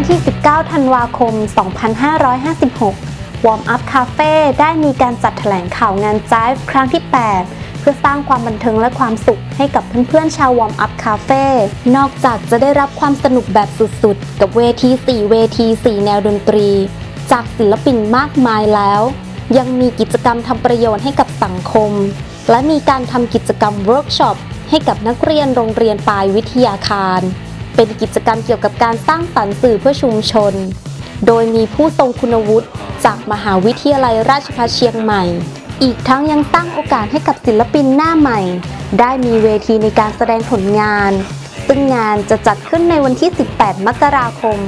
วันที่ 19 ธันวาคม 2556 Warm Up Cafe ได้มีการจัดแถลงข่าวงาน Jive ครั้งที่ 8 เพื่อสร้างความบันเทิงและความสุขให้กับเพื่อนๆ ชาว Warm Up Cafe นอกจากจะได้รับความสนุกแบบสุดๆ กับเวที 4 เวที 4 แนวดนตรี จากศิลปินมากมายแล้ว ยังมีกิจกรรมทำประโยชน์ให้กับสังคม และมีการทำกิจกรรมเวิร์กช็อปให้กับนักเรียนโรงเรียนปลายวิทยาคาร เป็นกิจกรรมเกี่ยวกับการสร้างสรรค์สื่อเพื่อชุมชน โดยมีผู้ทรงคุณวุฒิจากมหาวิทยาลัยราชภัฏเชียงใหม่ อีกทั้งยังสร้งโอกาสให้กับศิลปินหน้าใหม่ ได้มีเวทีในการแสดงผลงาน ซึ่งงานจะจัดขึ้นในวันที่ 18 มกราคม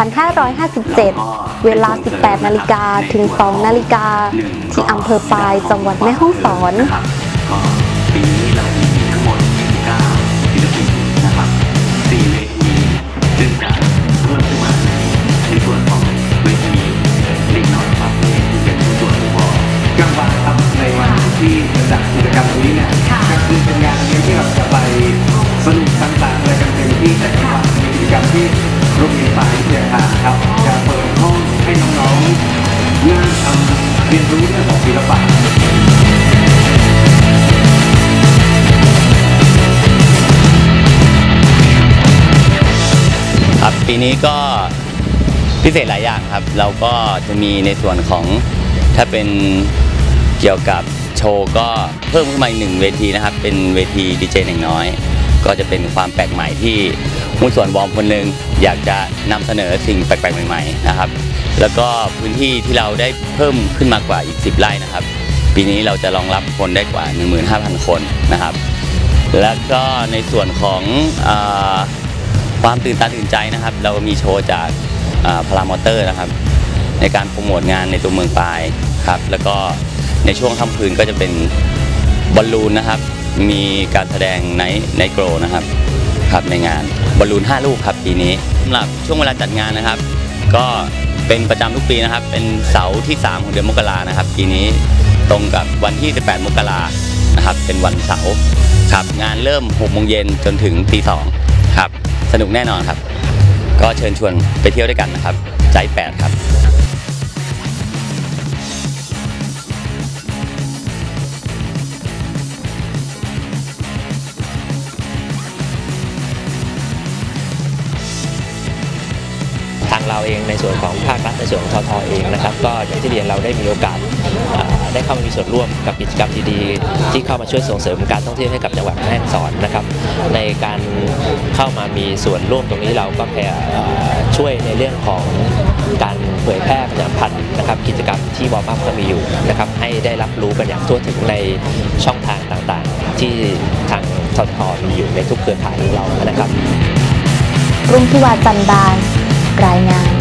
2557 เวลา 18 นาฬิกาถึง 2 นาฬิกาที่อำเภอปายจังหวัดแม่ฮ่องสอนนะครับก็ปีนี้เรา ที่โรงเรียนปลายวิทยาคารครับจะเปิดห้องให้น้องๆนั่งทำเรียนรู้เรื่องของศิลปะครับปีนี้ก็พิเศษหลายอย่างครับ เราก็จะมีในส่วนของถ้าเป็นเกี่ยวกับโชว์ก็เพิ่มขึ้นมาอีกหนึ่งเวทีนะครับ เป็นเวทีดีเจหนึ่งน้อย ก็จะเป็นความแปลกใหม่ที่ผู้ส่วนวอร์มคนหนึ่งอยากจะนำเสนอสิ่งแปลกๆใหม่ๆนะครับ แล้วก็พื้นที่ที่เราได้เพิ่มขึ้นมากว่าอีก 10 ไร่นะครับ ปีนี้เราจะรองรับคนได้กว่า 15,000 คนนะครับ แล้วก็ในส่วนของอความตื่นตาตื่นใจนะครับ เรามีโชว์จากพารามอเตอร์นะครับ ในการโปรโมทงานในตัวเมืองปลายครับ แล้วก็ในช่วงค่ำคืนก็จะเป็นบอลลูนนะครับ มีการแสดงในในโกรนะครับครับในงานบอลลูน 5 ลูกครับปีนี้สำหรับช่วงเวลาจัดงานนะครับ ก็เป็นประจำทุกปีนะครับ เป็นเสาร์ที่ 3 ของเดือนมกรานะครับ ปีนี้ตรงกับวันที่ 18 มกรานะครับ เป็นวันเสาร์ครับงานเริ่ม6โมงเย็นจนถึงตี2ครับ สนุกแน่นอนครับ ก็เชิญชวนไปเที่ยวด้วยกันนะครับ ใจแปดครับ เราเองในส่วนของภาครัฐในส่วนของททเองนะครับ ก็อย่างที่เรียนเราได้มีโอกาสได้เข้ามามีส่วนร่วมกับกิจกรรมดีๆ ที่เข้ามาช่วยส่งเสริมการท่องเที่ยวให้กับจังหวัดแม่ฮ่องสอนนะครับ ในการเข้ามามีส่วนร่วมตรงนี้เราก็พยายามเอ่ช่วยในเรื่องของการเผยแพร่ประชาสัมพันธ์นะครับกิจกรรมที่วอร์มอัพก็มีอยู่นะครับให้ได้รับรู้กันอย่างทั่วถึงในช่องทางต่างๆ ที่ทางททมีอยู่ในทุกเครือข่ายของเรานะครับรุ่งทิวาจันดาน รายงาน